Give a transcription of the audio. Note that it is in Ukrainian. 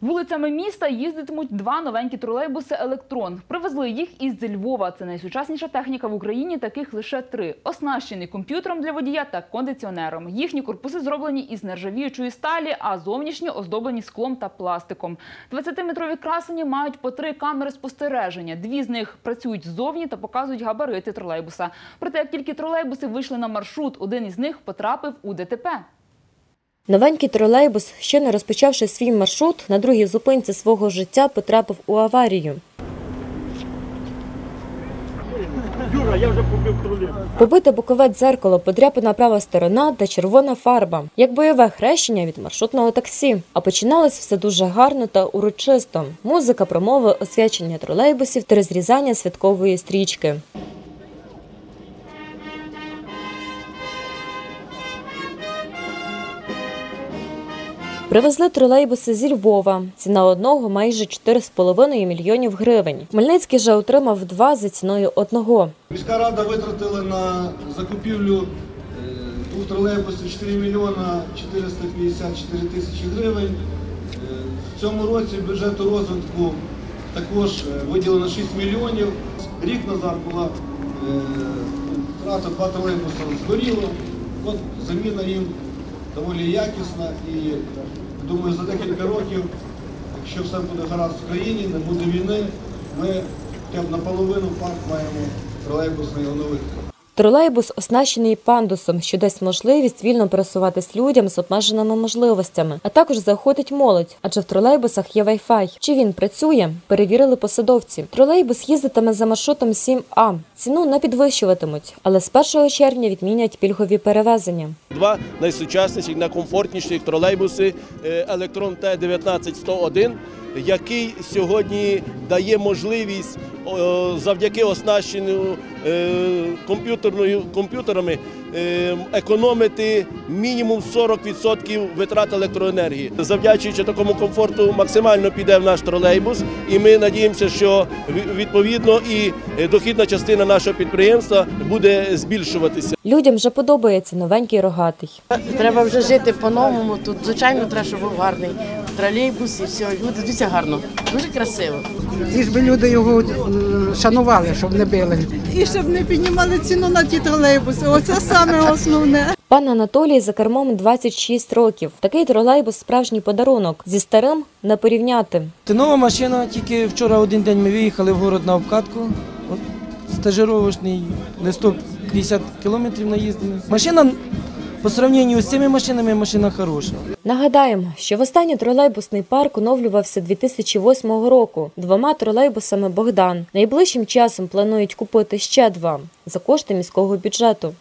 Вулицями міста їздитимуть два новенькі тролейбуси Електрон. Привезли їх із Львова. Це найсучасніша техніка в Україні. Таких лише три. Оснащений комп'ютером для водія та кондиціонером. Їхні корпуси зроблені із нержавіючої сталі, а зовнішні оздоблені склом та пластиком. 20-метрові красені мають по три камери спостереження. Дві з них працюють ззовні та показують габарити тролейбуса. Проте, як тільки тролейбуси вийшли на маршрут, один із них потрапив у ДТП. Новенький тролейбус, ще не розпочавши свій маршрут, на другій зупинці свого життя потрапив у аварію. Юра, я вже побив тролейбус. Побите бокове дзеркало, подряпана права сторона та червона фарба, як бойове хрещення від маршрутного таксі. А починалось все дуже гарно та урочисто. Музика, промови, освячення тролейбусів та розрізання святкової стрічки. Привезли тролейбуси зі Львова. Ціна одного майже 4,5 мільйонів гривень. Хмельницький же отримав два за ціною одного. Міська рада витратила на закупівлю е, двох тролейбусів 4 мільйона 454 тисячі гривень. Е, В цьому році бюджету розвитку також е, виділено 6 мільйонів. Рік назад була втрата, два тролейбуси згоріло. От заміна їм доволі якісна і думаю, за декілька років, якщо все буде гаразд в країні, не буде війни, ми хоча б наполовину парк маємо тролейбусний оновити. Тролейбус оснащений пандусом, що дасть можливість вільно пересуватись людям з обмеженими можливостями, а також заохотить молодь, адже в тролейбусах є Wi-Fi. Чи він працює? Перевірили посадовці. Тролейбус їздитиме за маршрутом 7А. Ціну не підвищуватимуть, але з 1 червня відмінять пільгові перевезення. Два найсучасніших, найкомфортніших тролейбуси е, Електрон Т-19101, який сьогодні дає можливість завдяки оснащенню е, комп'ютерами е, економити мінімум 40% витрат електроенергії. Завдячуючи такому комфорту, максимально піде в наш тролейбус, і ми надіємося, що відповідно і е, дохідна частина нашого підприємства буде збільшуватися. Людям вже подобається новенький рогатий. Треба вже жити по-новому. Тут, звичайно, треба, щоб був гарний тролейбус і все. Люди дивіться гарно, дуже красиво. Ті ж би люди його е, шанували, щоб не били. і щоб не піднімали ціну на ті тролейбуси. Оце саме основне. Пан Анатолій за кермом 26 років. Такий тролейбус справжній подарунок. Зі старим не порівняти. Це нова машина, тільки вчора один день ми виїхали в город на обкатку. От, стажировочний не 150 кілометрів наїздили. Машина по сравнению з цими машинами машина хороша. Нагадаємо, що востаннє тролейбусний парк оновлювався 2008 року двома тролейбусами Богдан. Найближчим часом планують купити ще два за кошти міського бюджету.